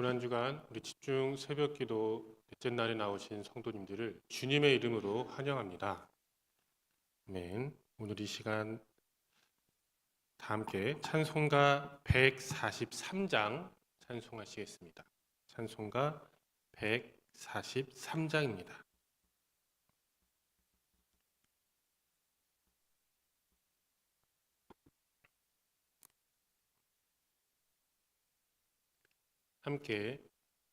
고난 주간 우리 집중 새벽 기도 넷째 날에 나오신 성도님들을 주님의 이름으로 환영합니다. 아멘. 오늘 이 시간 다 함께 찬송가 143장 찬송하시겠습니다. 찬송가 143장입니다. 함께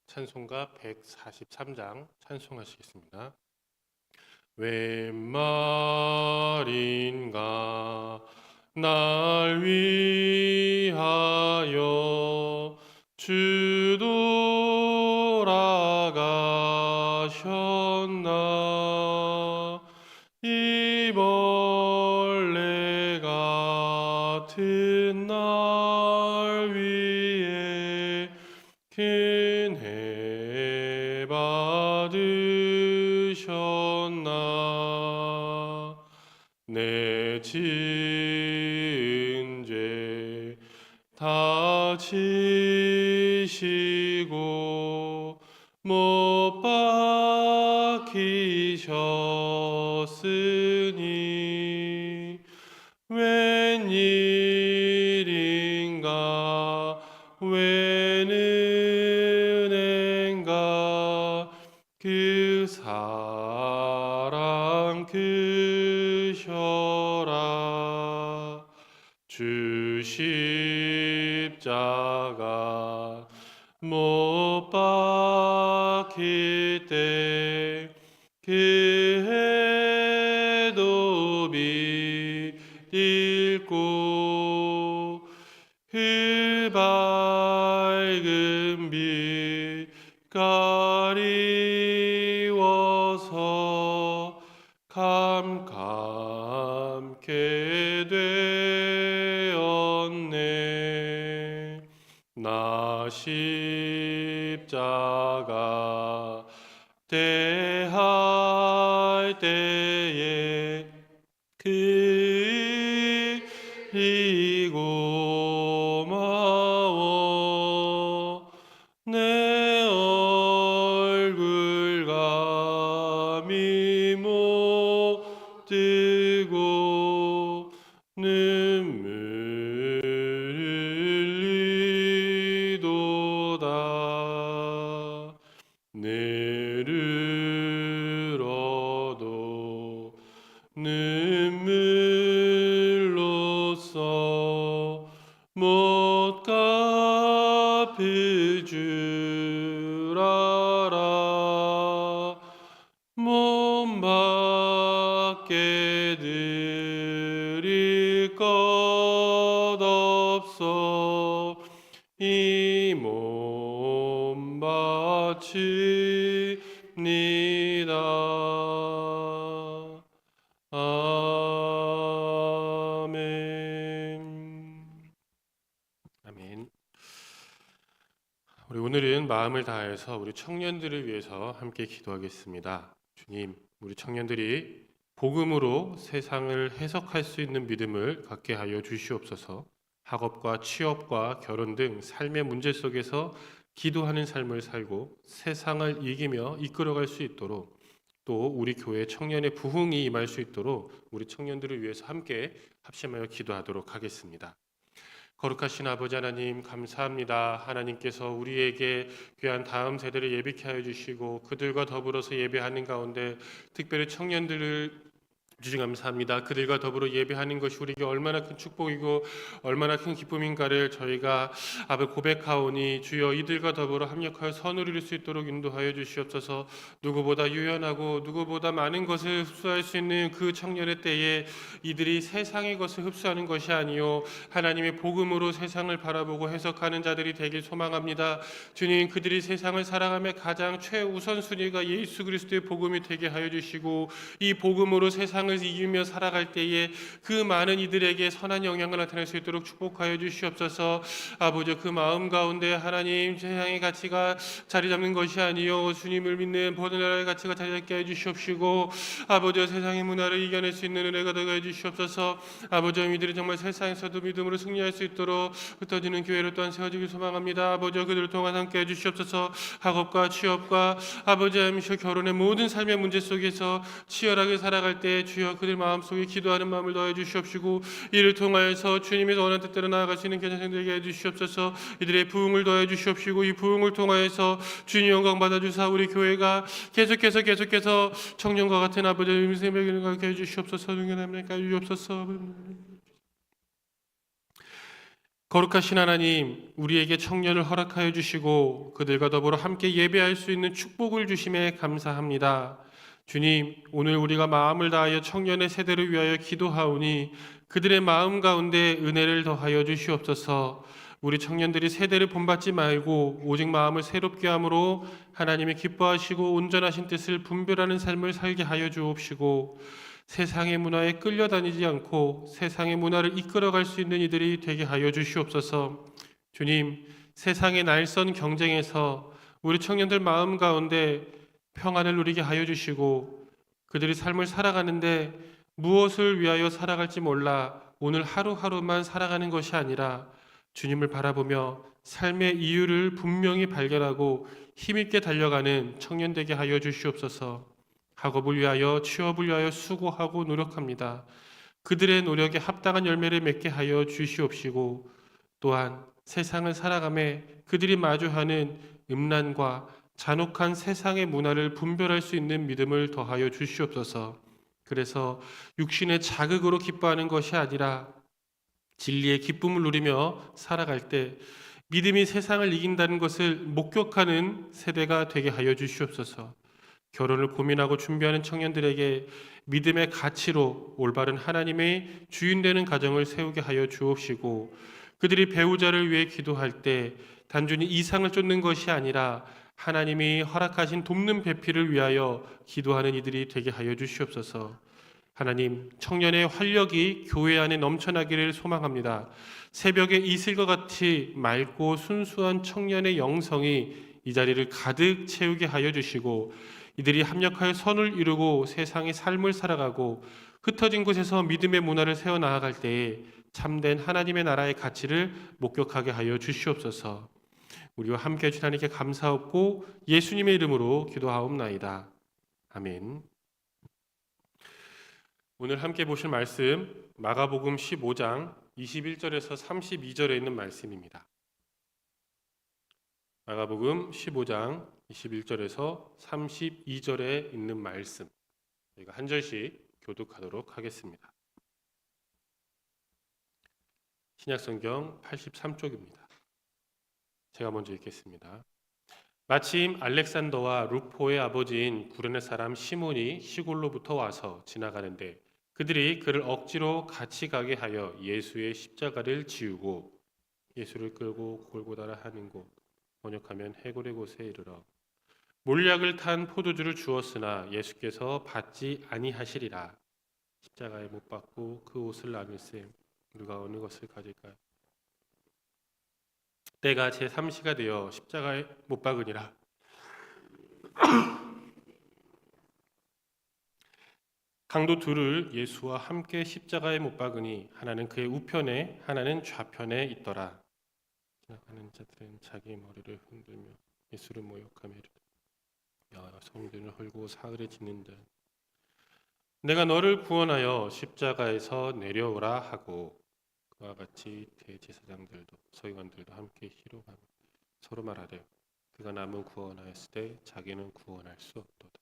찬송가 143장 찬송하시겠습니다. 웬 말인가 날 위하여 주 돌아가셨 다 지시고 못 박히셨으니 나 십자가 대할 때 오늘은 마음을 다해서 우리 청년들을 위해서 함께 기도하겠습니다. 주님, 우리 청년들이 복음으로 세상을 해석할 수 있는 믿음을 갖게 하여 주시옵소서. 학업과 취업과 결혼 등 삶의 문제 속에서 기도하는 삶을 살고 세상을 이기며 이끌어갈 수 있도록 또 우리 교회 청년의 부흥이 임할 수 있도록 우리 청년들을 위해서 함께 합심하여 기도하도록 하겠습니다. 거룩하신 아버지 하나님 감사합니다. 하나님께서 우리에게 귀한 다음 세대를 예비케 하여 주시고 그들과 더불어서 예배하는 가운데 특별히 청년들을 주님 감사합니다. 그들과 더불어 예배하는 것이 우리에게 얼마나 큰 축복이고 얼마나 큰 기쁨인가를 저희가 아버 고백하오니 주여 이들과 더불어 합력하여 선을 이룰 수 있도록 인도하여 주시옵소서. 누구보다 유연하고 누구보다 많은 것을 흡수할 수 있는 그 청년의 때에 이들이 세상의 것을 흡수하는 것이 아니요 하나님의 복음으로 세상을 바라보고 해석하는 자들이 되길 소망합니다. 주님 그들이 세상을 살아가며 가장 최우선 순위가 예수 그리스도의 복음이 되게 하여 주시고 이 복음으로 세상을 세상을 이기며 살아갈 때에 그 많은 이들에게 선한 영향을 나타낼 수 있도록 축복하여 주시옵소서. 아버지 그 마음 가운데 하나님 세상의 가치가 자리 잡는 것이 아니요 주님을 믿는 모든 나라의 가치가 자리 잡게 해 주시옵시고 아버지 세상의 문화를 이겨낼 수 있는 은혜가 되게 해 주시옵소서. 아버지 이들이 정말 세상에서도 믿음으로 승리할 수 있도록 흩어지는 교회로 또한 세워지길 소망합니다. 아버지 그들을 통한 함께 해 주시옵소서. 학업과 취업과 아버지 결혼의 모든 삶의 문제 속에서 치열하게 살아갈 때 주여 그들 마음속에 기도하는 마음을 더해 주시옵시고 이를 통하여서 주님의 원하는 뜻대로 있는 견생되게 해 주시옵소서. 이들의 부흥을 더해 주시옵시고 이 부흥을 통하여서 주님 영광 받아 주사 우리 교회가 계속해서 계속해서 청년과 같은 아버지 생명을 갖게 해 주시옵소서. 능력하게 해 주시옵소서. 거룩하신 하나님, 우리에게 청년을 허락하여 주시고 그들과 더불어 함께 예배할 수 있는 축복을 주심에 감사합니다. 주님, 오늘 우리가 마음을 다하여 청년의 세대를 위하여 기도하오니 그들의 마음 가운데 은혜를 더하여 주시옵소서. 우리 청년들이 세대를 본받지 말고 오직 마음을 새롭게 함으로 하나님의 기뻐하시고 온전하신 뜻을 분별하는 삶을 살게 하여 주옵시고 세상의 문화에 끌려다니지 않고 세상의 문화를 이끌어갈 수 있는 이들이 되게 하여 주시옵소서. 주님, 세상의 날선 경쟁에서 우리 청년들 마음 가운데 평안을 누리게 하여 주시고 그들이 삶을 살아가는데 무엇을 위하여 살아갈지 몰라 오늘 하루하루만 살아가는 것이 아니라 주님을 바라보며 삶의 이유를 분명히 발견하고 힘있게 달려가는 청년 되게 하여 주시옵소서. 학업을 위하여 취업을 위하여 수고하고 노력합니다. 그들의 노력에 합당한 열매를 맺게 하여 주시옵시고 또한 세상을 살아감에 그들이 마주하는 음란과 잔혹한 세상의 문화를 분별할 수 있는 믿음을 더하여 주시옵소서. 그래서 육신의 자극으로 기뻐하는 것이 아니라 진리의 기쁨을 누리며 살아갈 때 믿음이 세상을 이긴다는 것을 목격하는 세대가 되게 하여 주시옵소서. 결혼을 고민하고 준비하는 청년들에게 믿음의 가치로 올바른 하나님의 주인 되는 가정을 세우게 하여 주옵시고 그들이 배우자를 위해 기도할 때 단순히 이상을 쫓는 것이 아니라 하나님이 허락하신 돕는 배필을 위하여 기도하는 이들이 되게 하여 주시옵소서. 하나님, 청년의 활력이 교회 안에 넘쳐나기를 소망합니다. 새벽의 이슬과 같이 맑고 순수한 청년의 영성이 이 자리를 가득 채우게 하여 주시고 이들이 합력하여 선을 이루고 세상의 삶을 살아가고 흩어진 곳에서 믿음의 문화를 세워 나아갈 때에 참된 하나님의 나라의 가치를 목격하게 하여 주시옵소서. 우리와 함께 해주신 하나님께 감사하고 예수님의 이름으로 기도하옵나이다. 아멘. 오늘 함께 보실 말씀 마가복음 15장 21절에서 32절에 있는 말씀입니다. 마가복음 15장 21절에서 32절에 있는 말씀 저희가 한 절씩 교독하도록 하겠습니다. 신약성경 83쪽입니다. 제가 먼저 읽겠습니다. 마침 알렉산더와 루포의 아버지인 구레네 사람 시몬이 시골로부터 와서 지나가는데 그들이 그를 억지로 같이 가게 하여 예수의 십자가를 지우고 예수를 끌고 골고다라 하는 곳 번역하면 해골의 곳에 이르러 몰약을 탄 포도주를 주었으나 예수께서 받지 아니하시리라 십자가에 못 박고 그 옷을 나눌세 누가 어느 것을 가질까요? 때가 제 3시가 되어 십자가에 못 박으니라. 강도 둘을 예수와 함께 십자가에 못 박으니 하나는 그의 우편에 하나는 좌편에 있더라. 지나가는 자들은 자기 머리를 흔들며 예수를 모욕하며 야 성전을 헐고 사흘에 짓는 듯 내가 너를 구원하여 십자가에서 내려오라 하고 그와 같이 대제사장들도 서기관들도 함께 희롱하며 서로 말하되 그가 남은 구원하였을 때 자기는 구원할 수 없도다.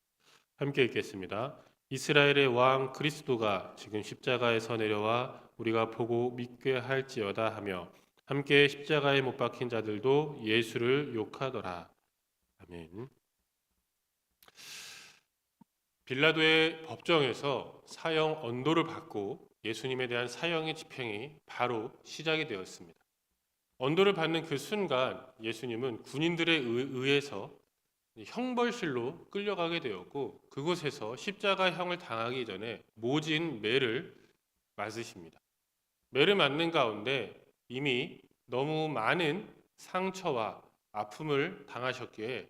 함께 읽겠습니다. 이스라엘의 왕 그리스도가 지금 십자가에서 내려와 우리가 보고 믿게 할지어다 하며 함께 십자가에 못 박힌 자들도 예수를 욕하더라. 아멘. 빌라도의 법정에서 사형 언도를 받고 예수님에 대한 사형의 집행이 바로 시작이 되었습니다. 언도를 받는 그 순간 예수님은 군인들에 의해서 형벌실로 끌려가게 되었고 그곳에서 십자가형을 당하기 전에 모진 매를 맞으십니다. 매를 맞는 가운데 이미 너무 많은 상처와 아픔을 당하셨기에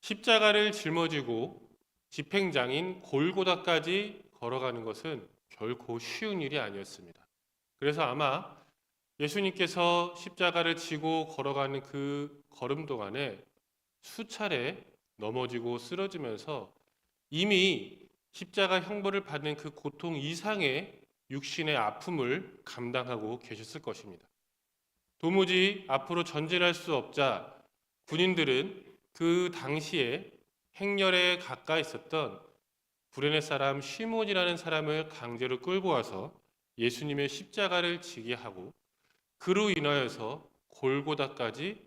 십자가를 짊어지고 집행장인 골고다까지 걸어가는 것은 결코 쉬운 일이 아니었습니다. 그래서 아마 예수님께서 십자가를 지고 걸어가는 그 걸음 동안에 수차례 넘어지고 쓰러지면서 이미 십자가 형벌을 받는 그 고통 이상의 육신의 아픔을 감당하고 계셨을 것입니다. 도무지 앞으로 전진할 수 없자 군인들은 그 당시에 행렬에 가까이 있었던 구레네 사람 시몬이라는 사람을 강제로 끌고 와서 예수님의 십자가를 지게 하고 그로 인하여서 골고다까지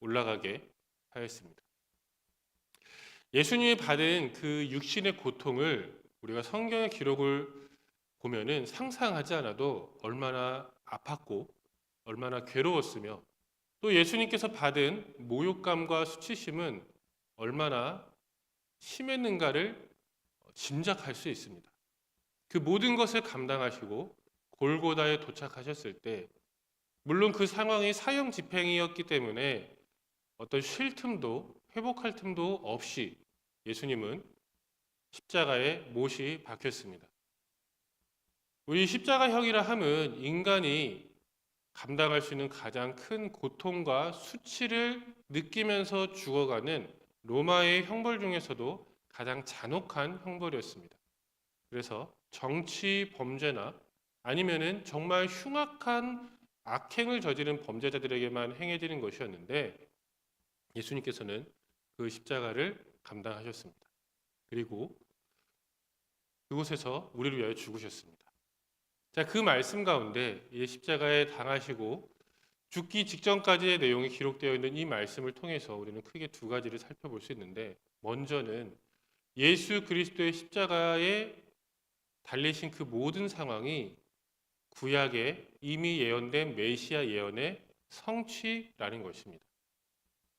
올라가게 하였습니다. 예수님이 받은 그 육신의 고통을 우리가 성경의 기록을 보면은 상상하지 않아도 얼마나 아팠고 얼마나 괴로웠으며 또 예수님께서 받은 모욕감과 수치심은 얼마나 심했는가를 짐작할 수 있습니다. 그 모든 것을 감당하시고 골고다에 도착하셨을 때 물론 그 상황이 사형 집행이었기 때문에 어떤 쉴 틈도 회복할 틈도 없이 예수님은 십자가에 못이 박혔습니다. 우리 십자가형이라 함은 인간이 감당할 수 있는 가장 큰 고통과 수치를 느끼면서 죽어가는 로마의 형벌 중에서도 가장 잔혹한 형벌이었습니다. 그래서 정치 범죄나 아니면은 정말 흉악한 악행을 저지른 범죄자들에게만 행해지는 것이었는데 예수님께서는 그 십자가를 감당하셨습니다. 그리고 그곳에서 우리를 위하여 죽으셨습니다. 자, 그 말씀 가운데 이 십자가에 당하시고 죽기 직전까지의 내용이 기록되어 있는 이 말씀을 통해서 우리는 크게 두 가지를 살펴볼 수 있는데 먼저는 예수 그리스도의 십자가에 달리신 그 모든 상황이 구약에 이미 예언된 메시아 예언의 성취라는 것입니다.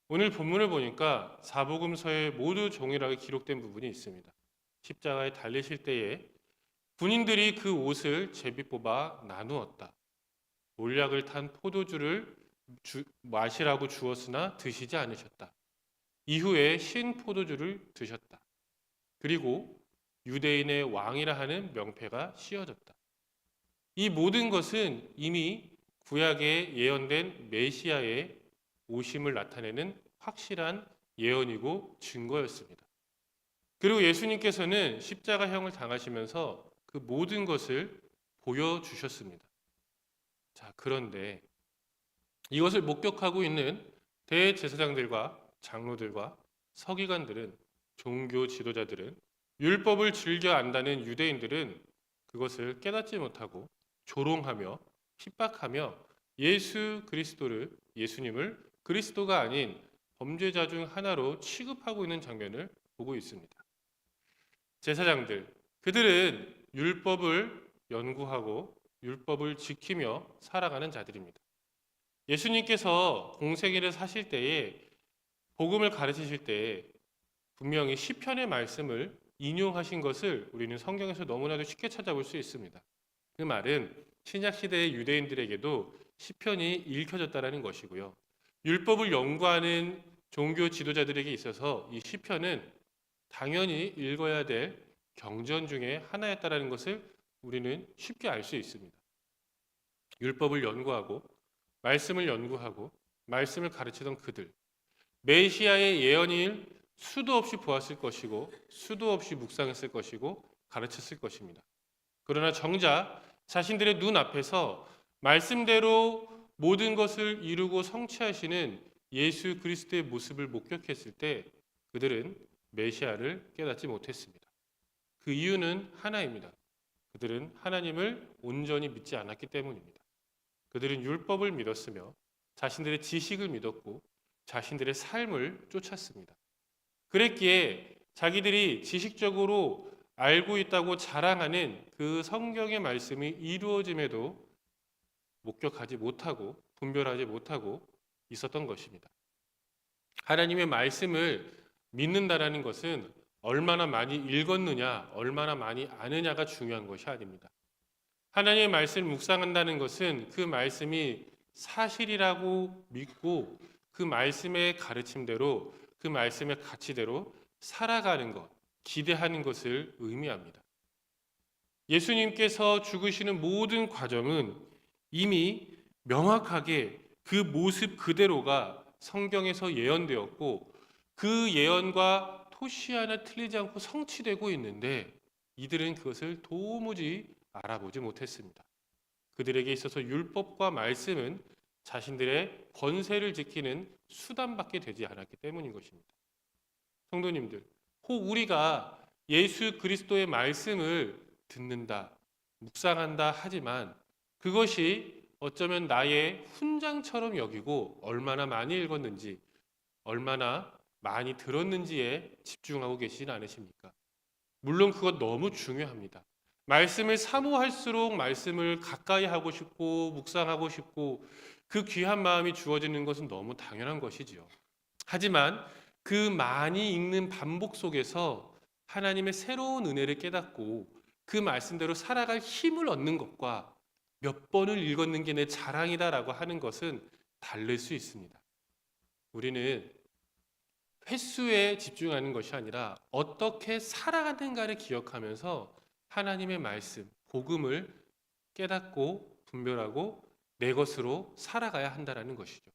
오늘 본문을 보니까 사복음서에 모두 동일하게 기록된 부분이 있습니다. 십자가에 달리실 때에 군인들이 그 옷을 제비 뽑아 나누었다. 몰약을 탄 포도주를 주, 마시라고 주었으나 드시지 않으셨다. 이후에 신 포도주를 드셨다. 그리고 유대인의 왕이라 하는 명패가 씌워졌다. 이 모든 것은 이미 구약에 예언된 메시아의 오심을 나타내는 확실한 예언이고 증거였습니다. 그리고 예수님께서는 십자가형을 당하시면서 그 모든 것을 보여주셨습니다. 자, 그런데 이것을 목격하고 있는 대제사장들과 장로들과 서기관들은 종교 지도자들은 율법을 즐겨 안다는 유대인들은 그것을 깨닫지 못하고 조롱하며 핍박하며 예수 그리스도를 예수님을 그리스도가 아닌 범죄자 중 하나로 취급하고 있는 장면을 보고 있습니다. 제사장들 그들은 율법을 연구하고 율법을 지키며 살아가는 자들입니다. 예수님께서 공생애를 사실 때에 복음을 가르치실 때에 분명히 시편의 말씀을 인용하신 것을 우리는 성경에서 너무나도 쉽게 찾아볼 수 있습니다. 그 말은 신약 시대의 유대인들에게도 시편이 읽혀졌다라는 것이고요. 율법을 연구하는 종교 지도자들에게 있어서 이 시편은 당연히 읽어야 될 경전 중에 하나였다라는 것을 우리는 쉽게 알 수 있습니다. 율법을 연구하고 말씀을 연구하고 말씀을 가르치던 그들 메시아의 예언일 수도 없이 보았을 것이고 수도 없이 묵상했을 것이고 가르쳤을 것입니다. 그러나 정작 자신들의 눈 앞에서 말씀대로 모든 것을 이루고 성취하시는 예수 그리스도의 모습을 목격했을 때 그들은 메시아를 깨닫지 못했습니다. 그 이유는 하나입니다. 그들은 하나님을 온전히 믿지 않았기 때문입니다. 그들은 율법을 믿었으며 자신들의 지식을 믿었고 자신들의 삶을 쫓았습니다. 그랬기에 자기들이 지식적으로 알고 있다고 자랑하는 그 성경의 말씀이 이루어짐에도 목격하지 못하고 분별하지 못하고 있었던 것입니다. 하나님의 말씀을 믿는다라는 것은 얼마나 많이 읽었느냐, 얼마나 많이 아느냐가 중요한 것이 아닙니다. 하나님의 말씀을 묵상한다는 것은 그 말씀이 사실이라고 믿고 그 말씀의 가르침대로 그 말씀의 가치대로 살아가는 것, 기대하는 것을 의미합니다. 예수님께서 죽으시는 모든 과정은 이미 명확하게 그 모습 그대로가 성경에서 예언되었고 그 예언과 토시 하나 틀리지 않고 성취되고 있는데 이들은 그것을 도무지 알아보지 못했습니다. 그들에게 있어서 율법과 말씀은 자신들의 권세를 지키는 수단밖에 되지 않았기 때문인 것입니다. 성도님들, 혹 우리가 예수 그리스도의 말씀을 듣는다, 묵상한다 하지만 그것이 어쩌면 나의 훈장처럼 여기고 얼마나 많이 읽었는지, 얼마나 많이 들었는지에 집중하고 계시진 않으십니까? 물론 그것 너무 중요합니다. 말씀을 사모할수록 말씀을 가까이 하고 싶고 묵상하고 싶고 그 귀한 마음이 주어지는 것은 너무 당연한 것이지요. 하지만 그 많이 읽는 반복 속에서 하나님의 새로운 은혜를 깨닫고 그 말씀대로 살아갈 힘을 얻는 것과 몇 번을 읽었는 게 내 자랑이다라고 하는 것은 다를 수 있습니다. 우리는 횟수에 집중하는 것이 아니라 어떻게 살아가는가를 기억하면서 하나님의 말씀, 복음을 깨닫고 분별하고 내 것으로 살아가야 한다라는 것이죠.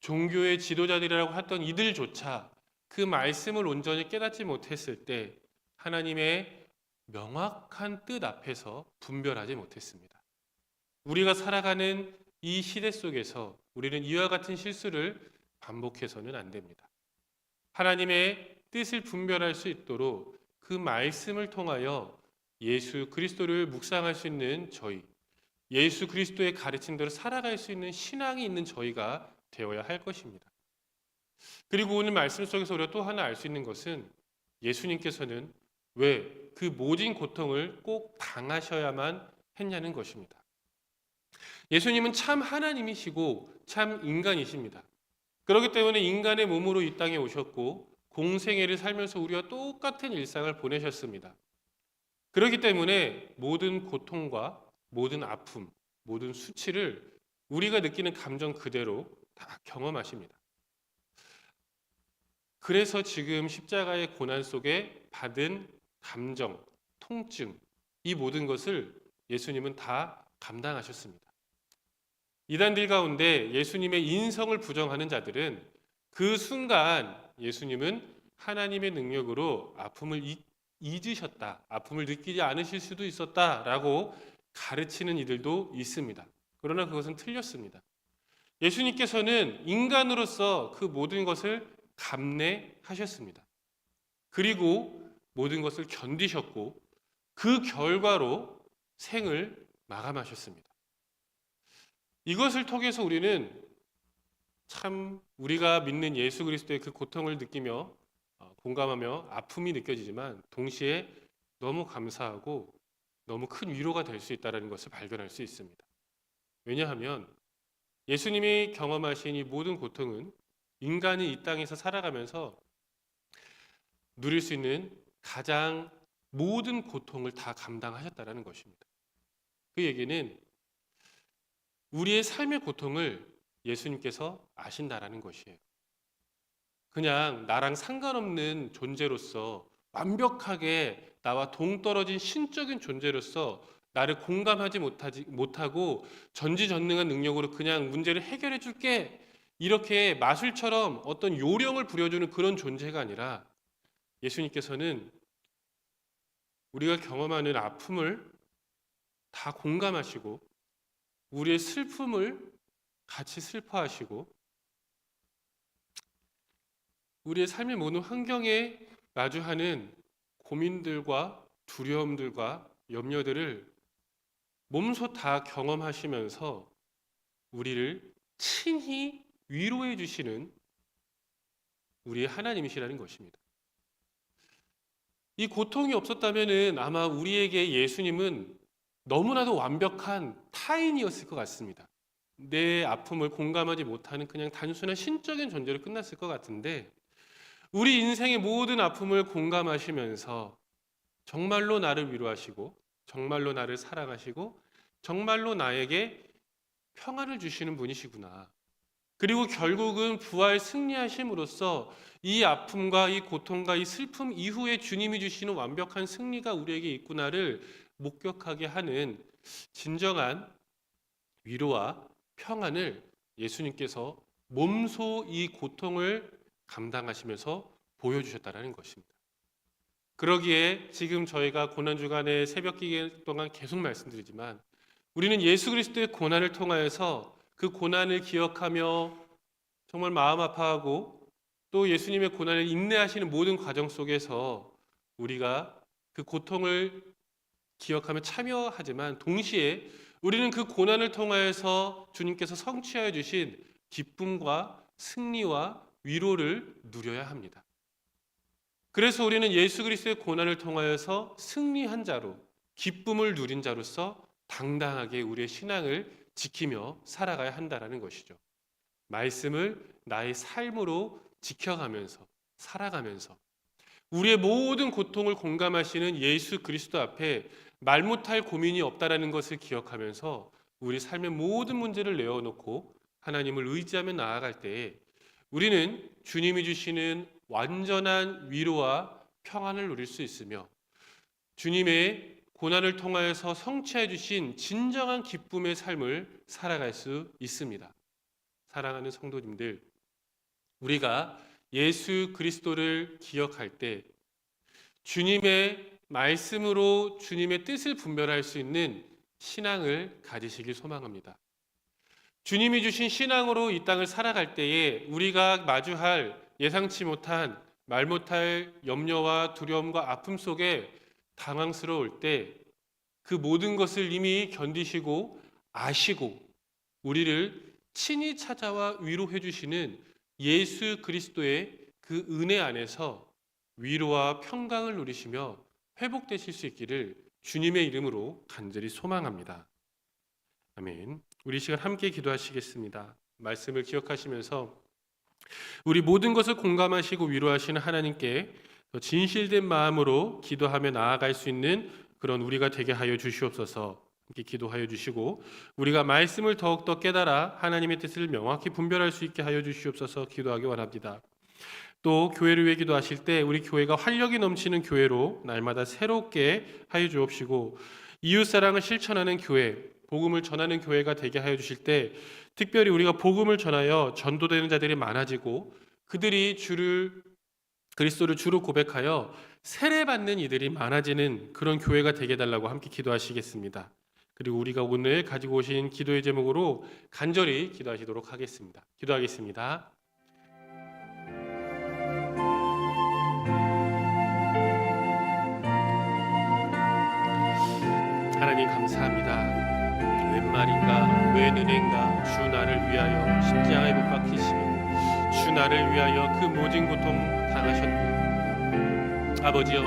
종교의 지도자들이라고 했던 이들조차 그 말씀을 온전히 깨닫지 못했을 때 하나님의 명확한 뜻 앞에서 분별하지 못했습니다. 우리가 살아가는 이 시대 속에서 우리는 이와 같은 실수를 반복해서는 안 됩니다. 하나님의 뜻을 분별할 수 있도록 그 말씀을 통하여 예수 그리스도를 묵상할 수 있는 저희, 예수 그리스도의 가르침대로 살아갈 수 있는 신앙이 있는 저희가 되어야 할 것입니다. 그리고 오늘 말씀 속에서 우리가 또 하나 알 수 있는 것은 예수님께서는 왜 그 모진 고통을 꼭 당하셔야만 했냐는 것입니다. 예수님은 참 하나님이시고 참 인간이십니다. 그렇기 때문에 인간의 몸으로 이 땅에 오셨고 공생애를 살면서 우리와 똑같은 일상을 보내셨습니다. 그렇기 때문에 모든 고통과 모든 아픔, 모든 수치를 우리가 느끼는 감정 그대로 다 경험하십니다. 그래서 지금 십자가의 고난 속에 받은 감정, 통증, 이 모든 것을 예수님은 다 감당하셨습니다. 이단들 가운데 예수님의 인성을 부정하는 자들은 그 순간 예수님은 하나님의 능력으로 아픔을 잊으셨다, 아픔을 느끼지 않으실 수도 있었다라고 가르치는 이들도 있습니다. 그러나 그것은 틀렸습니다. 예수님께서는 인간으로서 그 모든 것을 감내하셨습니다. 그리고 모든 것을 견디셨고 그 결과로 생을 마감하셨습니다. 이것을 통해서 우리는 참 우리가 믿는 예수 그리스도의 그 고통을 느끼며 어, 공감하며 아픔이 느껴지지만 동시에 너무 감사하고 너무 큰 위로가 될 수 있다는 것을 발견할 수 있습니다. 왜냐하면 예수님이 경험하신 이 모든 고통은 인간이 이 땅에서 살아가면서 누릴 수 있는 가장 모든 고통을 다 감당하셨다라는 것입니다. 그 얘기는 우리의 삶의 고통을 예수님께서 아신다라는 것이에요. 그냥 나랑 상관없는 존재로서 완벽하게 나와 동떨어진 신적인 존재로서 나를 공감하지 못하지 못하고 전지전능한 능력으로 그냥 문제를 해결해 줄게. 이렇게 마술처럼 어떤 요령을 부려주는 그런 존재가 아니라 예수님께서는 우리가 경험하는 아픔을 다 공감하시고 우리의 슬픔을 같이 슬퍼하시고 우리의 삶의 모든 환경에 마주하는 고민들과 두려움들과 염려들을 몸소 다 경험하시면서 우리를 친히 위로해 주시는 우리의 하나님이시라는 것입니다. 이 고통이 없었다면 아마 우리에게 예수님은 너무나도 완벽한 타인이었을 것 같습니다. 내 아픔을 공감하지 못하는 그냥 단순한 신적인 존재로 끝났을 것 같은데 우리 인생의 모든 아픔을 공감하시면서 정말로 나를 위로하시고 정말로 나를 사랑하시고 정말로 나에게 평안을 주시는 분이시구나. 그리고 결국은 부활 승리하심으로써 이 아픔과 이 고통과 이 슬픔 이후에 주님이 주시는 완벽한 승리가 우리에게 있구나를 목격하게 하는 진정한 위로와 평안을 예수님께서 몸소 이 고통을 감당하시면서 보여주셨다는 것입니다. 그러기에 지금 저희가 고난 주간의 새벽 기계 동안 계속 말씀드리지만 우리는 예수 그리스도의 고난을 통하여서 그 고난을 기억하며 정말 마음 아파하고 또 예수님의 고난을 인내하시는 모든 과정 속에서 우리가 그 고통을 기억하며 참여하지만 동시에 우리는 그 고난을 통하여서 주님께서 성취하여 주신 기쁨과 승리와 위로를 누려야 합니다. 그래서 우리는 예수 그리스도의 고난을 통하여서 승리한 자로 기쁨을 누린 자로서 당당하게 우리의 신앙을 지키며 살아가야 한다라는 것이죠. 말씀을 나의 삶으로 지켜가면서 살아가면서 우리의 모든 고통을 공감하시는 예수 그리스도 앞에 말 못할 고민이 없다라는 것을 기억하면서 우리 삶의 모든 문제를 내어놓고 하나님을 의지하며 나아갈 때에 우리는 주님이 주시는 완전한 위로와 평안을 누릴 수 있으며 주님의 고난을 통하여서 성취해 주신 진정한 기쁨의 삶을 살아갈 수 있습니다. 사랑하는 성도님들, 우리가 예수 그리스도를 기억할 때 주님의 말씀으로 주님의 뜻을 분별할 수 있는 신앙을 가지시길 소망합니다. 주님이 주신 신앙으로 이 땅을 살아갈 때에 우리가 마주할 예상치 못한 말 못할 염려와 두려움과 아픔 속에 당황스러울 때 그 모든 것을 이미 견디시고 아시고 우리를 친히 찾아와 위로해 주시는 예수 그리스도의 그 은혜 안에서 위로와 평강을 누리시며 회복되실 수 있기를 주님의 이름으로 간절히 소망합니다. 아멘. 우리 이 시간 함께 기도하시겠습니다. 말씀을 기억하시면서 우리 모든 것을 공감하시고 위로하시는 하나님께 더 진실된 마음으로 기도하며 나아갈 수 있는 그런 우리가 되게 하여 주시옵소서. 함께 기도하여 주시고 우리가 말씀을 더욱더 깨달아 하나님의 뜻을 명확히 분별할 수 있게 하여 주시옵소서 기도하기 원합니다. 또 교회를 위해 기도하실 때 우리 교회가 활력이 넘치는 교회로 날마다 새롭게 하여 주옵시고 이웃 사랑을 실천하는 교회, 복음을 전하는 교회가 되게 하여 주실 때 특별히 우리가 복음을 전하여 전도되는 자들이 많아지고 그들이 주를 그리스도를 주로 고백하여 세례 받는 이들이 많아지는 그런 교회가 되게 달라고 함께 기도하시겠습니다. 그리고 우리가 오늘 가지고 오신 기도의 제목으로 간절히 기도하시도록 하겠습니다. 기도하겠습니다. 하나님 감사합니다. 웬 말인가? 웬 은혜인가? 주 나를 위하여 십자가에 못 박히시며 주 나를 위하여 그 모진 고통 당하셨네 아버지여